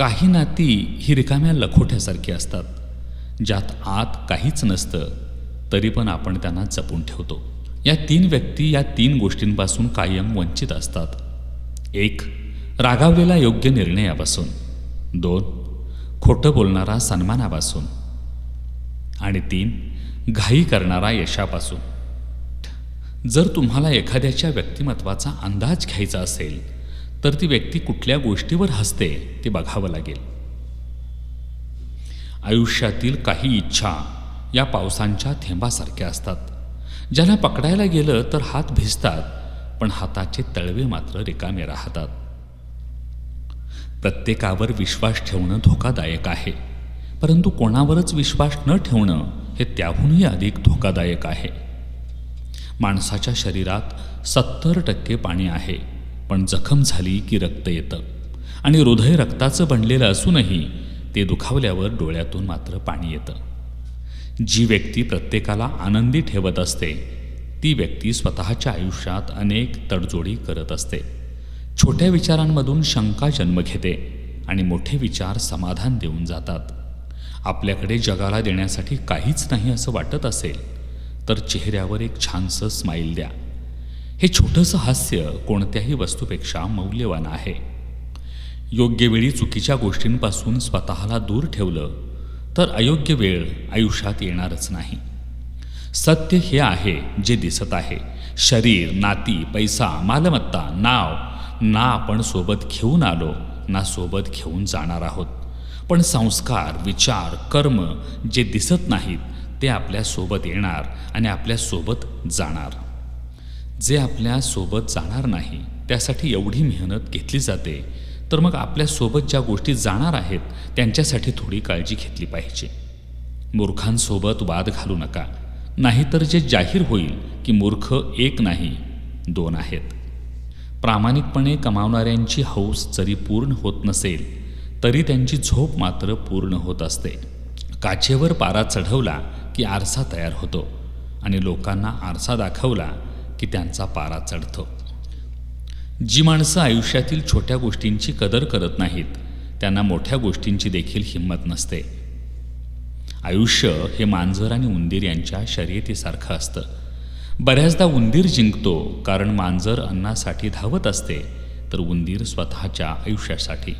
काही नाती ही रिकाम्या लखोट्यासारखी असतात ज्यात आत काहीच नसतं तरी पण आपण त्यांना जपून ठेवतो. या तीन व्यक्ती या तीन गोष्टींपासून कायम वंचित असतात. एक रागावलेला योग्य निर्णयापासून. दोन खोटं बोलणारा सन्मानापासून. आणि तीन घाई करणारा यशापासून. जर तुम्हाला एखाद्याच्या व्यक्तिमत्वाचा अंदाज घ्यायचा असेल तर ती व्यक्ती कुठल्या गोष्टीवर हसते ते बघावं लागेल. आयुष्यातील काही इच्छा या पावसांच्या थेंबासारख्या असतात. ज्याला पकडायला गेलं तर हात भिजतात पण हाताचे तळवे मात्र रिकामे राहतात. प्रत्येकावर विश्वास ठेवणं धोकादायक आहे परंतु कोणावरच विश्वास न ठेवणं हे त्याहूनही अधिक धोकादायक आहे. माणसाच्या शरीरात सत्तर टक्के पाणी आहे. पण जखम झाली की रक्त येतं. आणि हृदय रक्ताचं बनलेलं असूनही ते दुखावल्यावर डोळ्यातून मात्र पाणी येतं. जी व्यक्ती प्रत्येकाला आनंदी ठेवत असते ती व्यक्ती स्वतःच्या आयुष्यात अनेक तडजोडी करत असते. छोट्या विचारांमधून शंका जन्म घेते आणि मोठे विचार समाधान देऊन जातात. आपल्याकडे जगाला देण्यासाठी काहीच नाही असं वाटत असेल तर चेहऱ्यावर एक छानसं स्माईल द्या. हे छोटंसं हास्य कोणत्याही वस्तूपेक्षा मौल्यवान आहे. योग्य वेळी चुकीच्या गोष्टींपासून स्वतःला दूर ठेवलं तर अयोग्य वेळ आयुष्यात येणारच नाही. सत्य हे आहे जे दिसत आहे. शरीर नाती पैसा मालमत्ता नाव ना आपण सोबत घेऊन आलो ना सोबत घेऊन जाणार आहोत. पण संस्कार विचार कर्म जे दिसत नाहीत ते आपल्यासोबत येणार आणि आपल्यासोबत जाणार. जे आपल्यासोबत जाणार नाही त्यासाठी एवढी मेहनत घेतली जाते तर मग आपल्यासोबत ज्या गोष्टी जाणार आहेत त्यांच्यासाठी थोडी काळजी घेतली पाहिजे. मूर्खांसोबत वाद घालू नका नाहीतर जे जाहीर होईल की मूर्ख एक नाही दोन आहेत. प्रामाणिकपणे कमावणाऱ्यांची हौस जरी पूर्ण होत नसेल तरी त्यांची झोप मात्र पूर्ण होत असते. काचेवर पारा चढवला की आरसा तयार होतो आणि लोकांना आरसा दाखवला की त्यांचा पारा चढतो. जी माणसं आयुष्यातील छोट्या गोष्टींची कदर करत नाहीत त्यांना मोठ्या गोष्टींची देखील हिंमत नसते. आयुष्य हे मांजर आणि उंदीर यांच्या शर्यतीसारखं असतं. बऱ्याचदा उंदीर जिंकतो कारण मांजर अन्नासाठी धावत असते तर उंदीर स्वतःच्या आयुष्यासाठी.